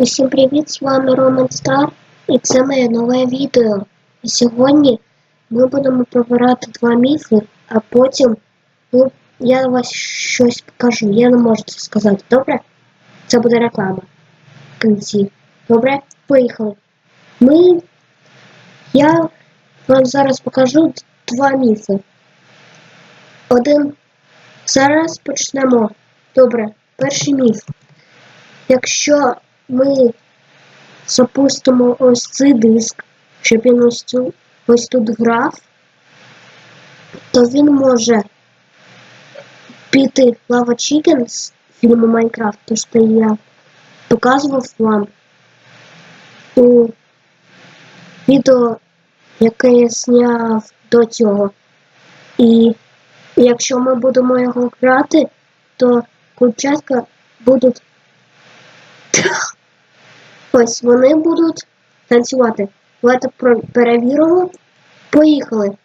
Усім привіт, з вами Роман Стар і це моє нове відео. І сьогодні ми будемо пробирати два міфи, а потім ну, я вас щось покажу. Я не можу це сказати, добре? Це буде реклама в кінці. Добре? Поїхали. Ми. Я вам зараз покажу два міфи. Один. Зараз почнемо. Добре, перший міф. Якщо ми запустимо ось цей диск, щоб він ось, цю, ось тут грав, то він може піти Lava Chicken з фільму Майнкрафт, то що я показував вам у відео, яке я зняв до цього. І якщо ми будемо його грати, то курчатка будуть Ось вони будуть танцювати. Давайте перевіримо. Поїхали.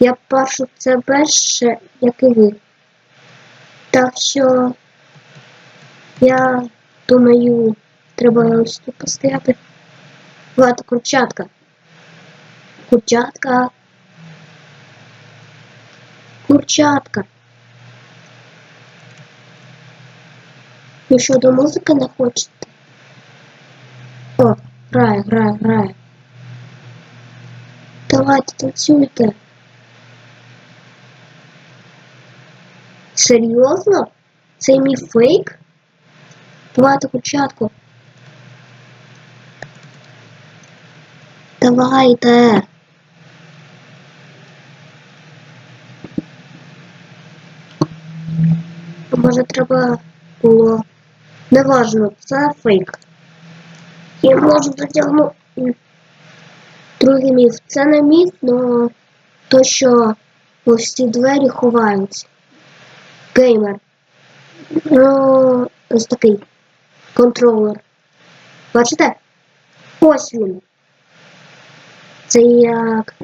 Я першу це перше, як і ви. Так що я думаю, треба ось тут постояти. Давайте курчатка. Курчатка. Курчатка. Ви що, до музики не хочете? О, грає, грає, грає. Давайте танцюйте. Серйозно? Це мій фейк? Давайте початку. Давайте. Може треба було. Неважно, це фейк. І можу затягнути. Другий міф. Це не міф, але то, що ось ці двері ховаються. Геймер. Ну, ось такий контролер. Бачите? Ось він. Це як.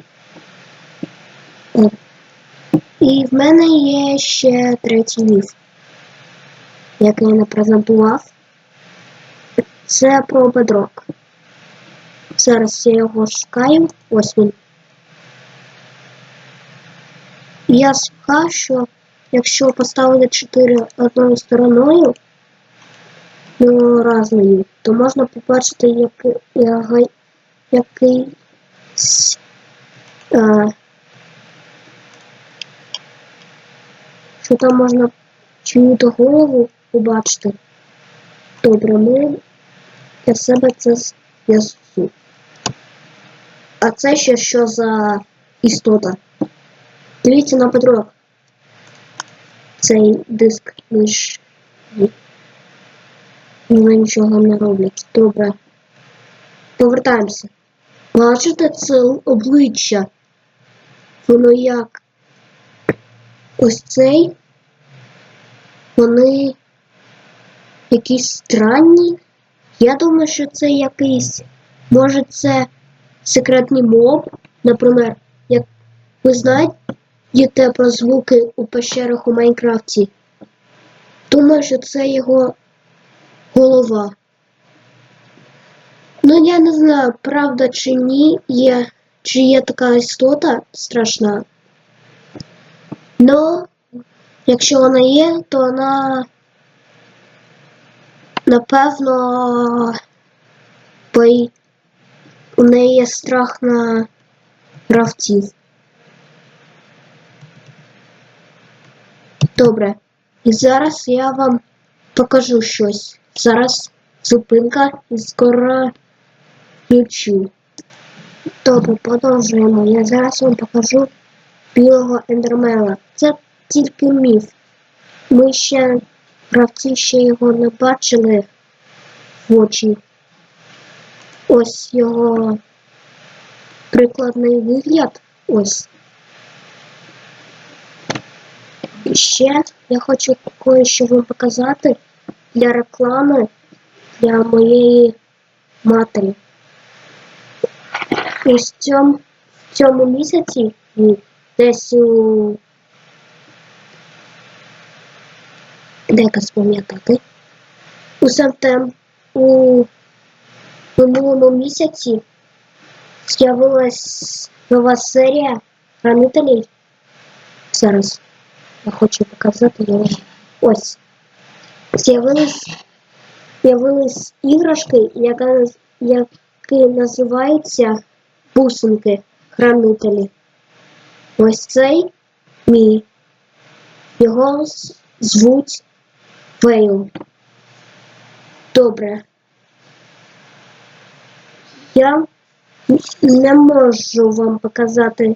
І в мене є ще третій міф який я не презентував. Це про бедрок. Зараз я його шукаю. Ось він. Я слухав, що якщо поставити 4 одною стороною, ну, разною, то можна побачити, який, який, який е, що там можна чию-то голову побачити. Добре, ми для себе це зв'язку. А це ще що за істота? Дивіться на подрок. Цей диск між. Вони нічого не роблять. Добре. Повертаємося. Бачите це обличчя? Воно як ось цей. Вони якісь странні. Я думаю, що це якийсь, може це секретний моб, наприклад, як ви знаєте про звуки у пещерах у Майнкрафті. Думаю, що це його голова. Ну, я не знаю, правда чи ні, є, чи є така істота страшна. Но Якщо вона є, то вона напевно бої... у неї є страх на гравців. Добре. І зараз я вам покажу щось. Зараз зупинка і скоро включу. Добре, продовжуємо. Я зараз вам покажу білого ендермела. Це тільки міф. Ми ще гравці ще його не бачили в очі. Ось його прикладний вигляд. Ось. І ще я хочу кое-що вам показати для реклами для моєї матері. Ось в цьому, в цьому місяці десь у Дека спам'ятати. у сентем у минулому місяці з'явилась нова серія хранителей. Зараз я хочу показати його. Ось. З'явились з'явились іграшки, яка, які називаються бусинки хранителі. Ось цей мій. Його звуть Фейл. Добре. Я не можу вам показати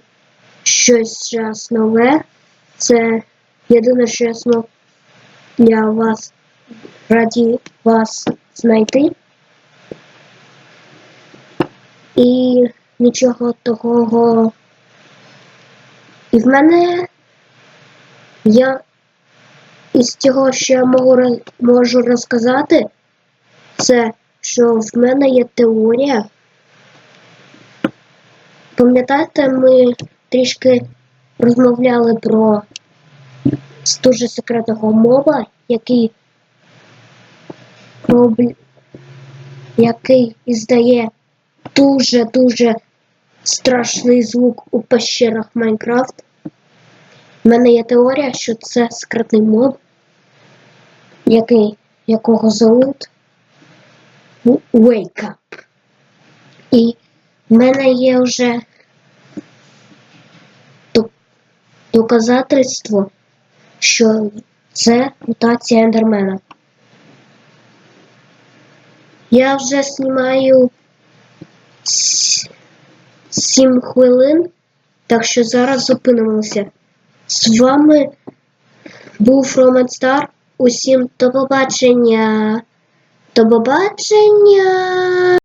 щось зараз нове. Це єдине, що я змог для вас раді вас знайти. І нічого такого. І в мене я із цього, що я можу, можу розказати, це що в мене є теорія. Пам'ятаєте, ми трішки розмовляли про дуже секретного моба, який роб- який іздає дуже-дуже страшний звук у пещерах Майнкрафт. У мене є теорія, що це секретний моб, який, якого зовут Wake Up. І в мене є вже доказательство, що це мутація ендермена. Я вже знімаю 7 хвилин, так що зараз зупинимося. З вами був Роман Стар. Усім до побачення. До побачення.